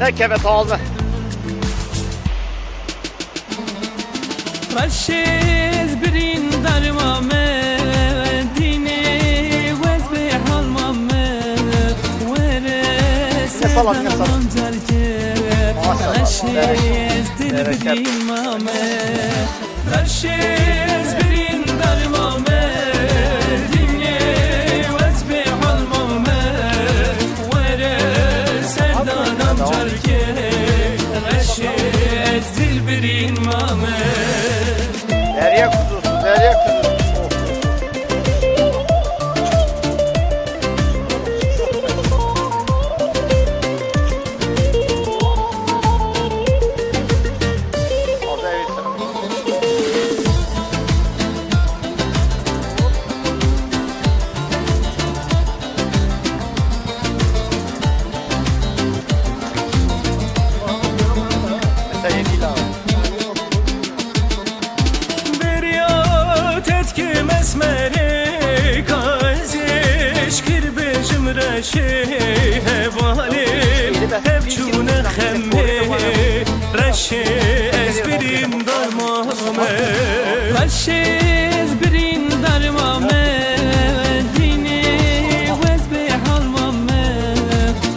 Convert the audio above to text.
Rekebe pahalı. Karşız birin darma medine Vez be halma med Veres edan amcar ker Karşız dil birin mame Karşız Terk esmeri kaziş kirbe cimreşi şey, hevali hep çune hemmi. reşi ezbirim darmame reşi